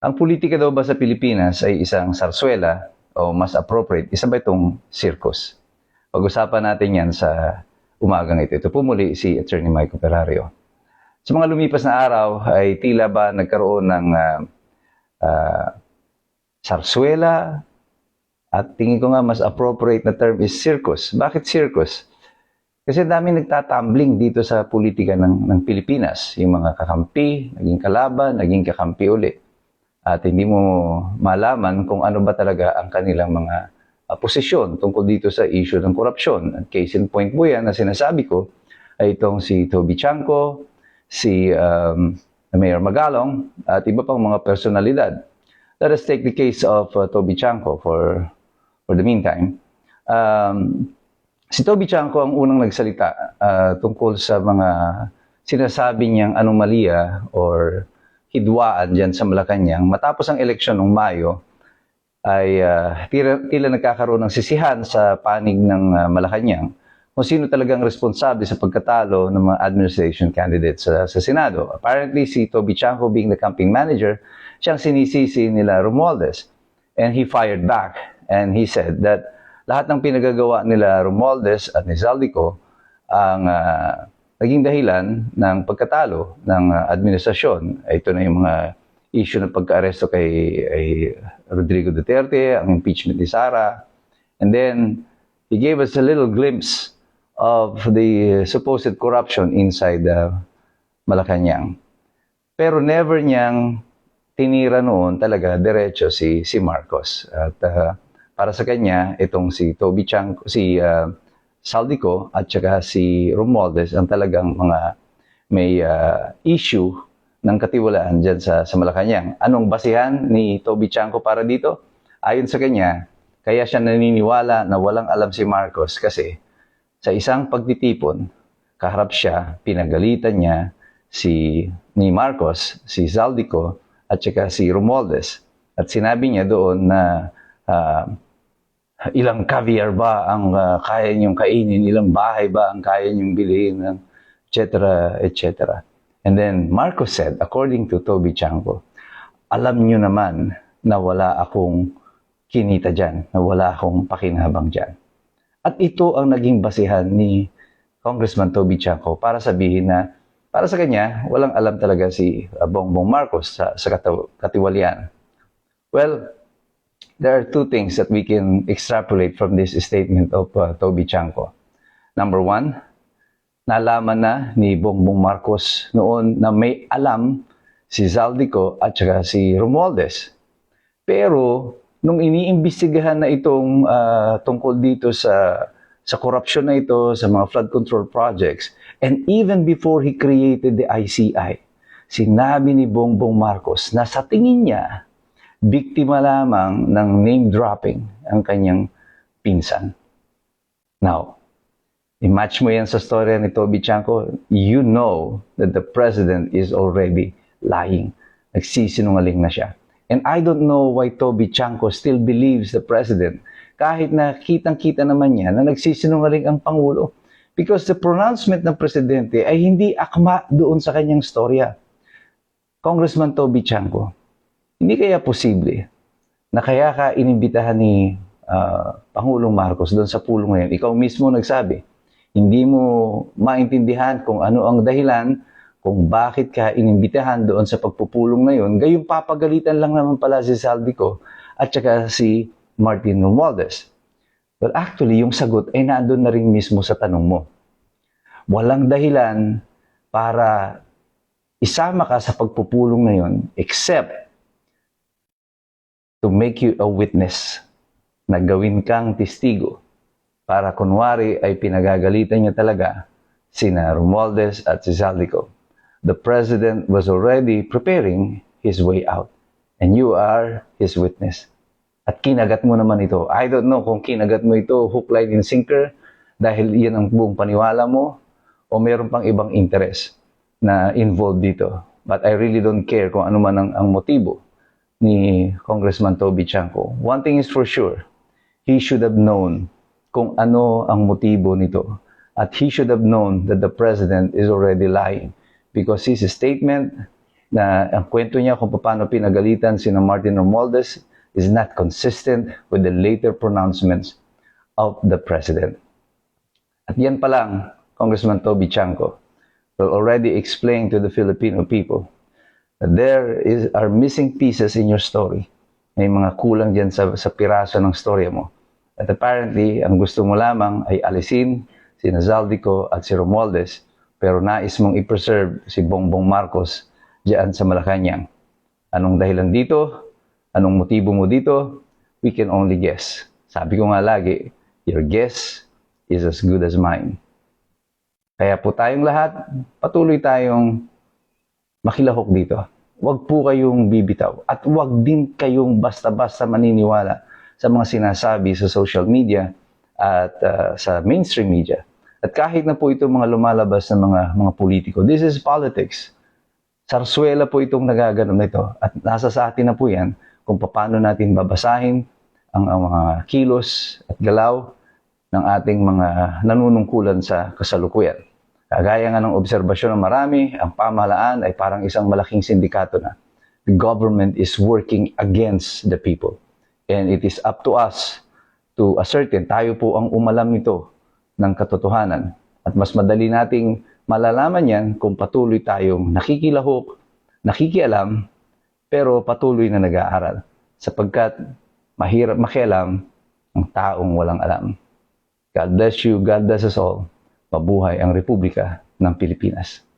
Ang politika daw ba sa Pilipinas ay isang sarsuela o mas appropriate, isa ba itong circus? Pag-usapan natin yan sa umagang ito. Ito po muli si Attorney Mike Operario. Sa mga lumipas na araw ay tila ba nagkaroon ng ah, ah, sarsuela at tingin ko nga mas appropriate na term is circus. Bakit circus? Kasi dami nagtatumbling dito sa politika ng, ng Pilipinas. Yung mga kakampi, naging kalaban, naging kakampi uli. At hindi mo malaman kung ano ba talaga ang kanilang mga uh, posisyon tungkol dito sa issue ng korupsyon. At case in point po yan na sinasabi ko ay itong si Toby Chanko, si um, Mayor Magalong, at iba pang mga personalidad. Let us take the case of uh, Toby Chanko for, for the meantime. Um, Si Toby Chanko ang unang nagsalita ah, tungkol sa mga sinasabi niyang anomalya or hidwaan dyan sa Malacanang. Matapos ang eleksyon ng Mayo, ay ah, tila, tila nagkakaroon ng sisihan sa panig ng ah, Malacanang kung sino talagang responsable sa pagkatalo ng mga administration candidates sa, sa Senado. Apparently, si Toby Chanko being the campaign manager, siyang sinisisi nila Romualdez. And he fired back and he said that lahat ng pinagagawa nila Romualdez at ni Zaldico ang ah, naging dahilan ng pagkatalo ng ah, administrasyon. Ito na yung mga issue ng pagka-aresto kay, kay Rodrigo Duterte, ang impeachment ni Sara. And then, he gave us a little glimpse of the supposed corruption inside uh, Malacanang. Pero never niyang tinira noon talaga diretso si si Marcos. At uh, para sa kanya, itong si Toby Chang, si uh, Saldico at saka si Romualdez ang talagang mga may uh, issue ng katiwalaan dyan sa, sa Malacanang. Anong basihan ni Toby Chanko para dito? Ayon sa kanya, kaya siya naniniwala na walang alam si Marcos kasi sa isang pagtitipon, kaharap siya, pinagalitan niya si ni Marcos, si Zaldico at saka si Romualdez. At sinabi niya doon na ah, ilang caviar ba ang ah, kaya niyong kainin, ilang bahay ba ang kaya niyong bilhin, etc. etc. And then Marcos said, according to Toby Chanko, alam niyo naman na wala akong kinita dyan, na wala akong pakinabang dyan. At ito ang naging basihan ni Congressman Toby Chanko para sabihin na para sa kanya, walang alam talaga si ah, Bongbong Marcos sa, sa katiwalian. Well, there are two things that we can extrapolate from this statement of uh, Toby Chanko. Number one, nalaman na ni Bongbong Marcos noon na may alam si Zaldico at saka si Romualdez. Pero nung iniimbestigahan na itong ah, tungkol dito sa sa korupsyon na ito, sa mga flood control projects, and even before he created the ICI, sinabi ni Bongbong Marcos na sa tingin niya, biktima lamang ng name dropping ang kanyang pinsan. Now, i-match mo yan sa storya ni Toby Chanko, you know that the president is already lying. Nagsisinungaling na siya. And I don't know why Toby Chanko still believes the president kahit na kitang-kita naman niya na nagsisinungaling ang Pangulo. Because the pronouncement ng presidente ay hindi akma doon sa kanyang storya. Congressman Toby Chanko, hindi kaya posible na kaya ka inimbitahan ni ah, Pangulong Marcos doon sa pulong ngayon. Ikaw mismo nagsabi, hindi mo maintindihan kung ano ang dahilan kung bakit ka inimbitahan doon sa pagpupulong na yun. Gayong papagalitan lang naman pala si Saldico at saka si Martin Romualdez. Well, actually, yung sagot ay nandun na rin mismo sa tanong mo. Walang dahilan para isama ka sa pagpupulong na yun except to make you a witness na gawin kang testigo para kunwari ay pinagagalitan niya talaga sina Romualdez at si Zaldico. The president was already preparing his way out and you are his witness. At kinagat mo naman ito. I don't know kung kinagat mo ito hook, line, and sinker dahil yan ang buong paniwala mo o meron pang ibang interest na involved dito. But I really don't care kung ano man ang, ang motibo ni Congressman Toby Chanko. One thing is for sure, he should have known kung ano ang motibo nito. At he should have known that the president is already lying because his statement, na ang kwento niya kung paano pinagalitan si Martin Romualdez is not consistent with the later pronouncements of the President. At yan pa lang, Congressman Toby Chanco will already explain to the Filipino people there is are missing pieces in your story. May mga kulang dyan sa, sa piraso ng storya mo. At apparently, ang gusto mo lamang ay alisin si Nazaldico at si Romualdez, pero nais mong i-preserve si Bongbong Marcos diyan sa Malacanang. Anong dahilan dito? Anong motibo mo dito? We can only guess. Sabi ko nga lagi, your guess is as good as mine. Kaya po tayong lahat, patuloy tayong makilahok dito. Huwag po kayong bibitaw at huwag din kayong basta-basta maniniwala sa mga sinasabi sa social media at uh, sa mainstream media. At kahit na po ito mga lumalabas ng mga mga politiko, this is politics. Sarsuela po itong nagaganon na ito at nasa sa atin na po yan kung paano natin babasahin ang, ang mga kilos at galaw ng ating mga nanunungkulan sa kasalukuyan. Kagaya nga ng obserbasyon ng marami, ang pamahalaan ay parang isang malaking sindikato na. The government is working against the people. And it is up to us to ascertain, tayo po ang umalam nito ng katotohanan. At mas madali nating malalaman yan kung patuloy tayong nakikilahok, nakikialam, pero patuloy na nag-aaral. Sapagkat mahirap makialam ang taong walang alam. God bless you, God bless us all. Mabuhay ang Republika ng Pilipinas.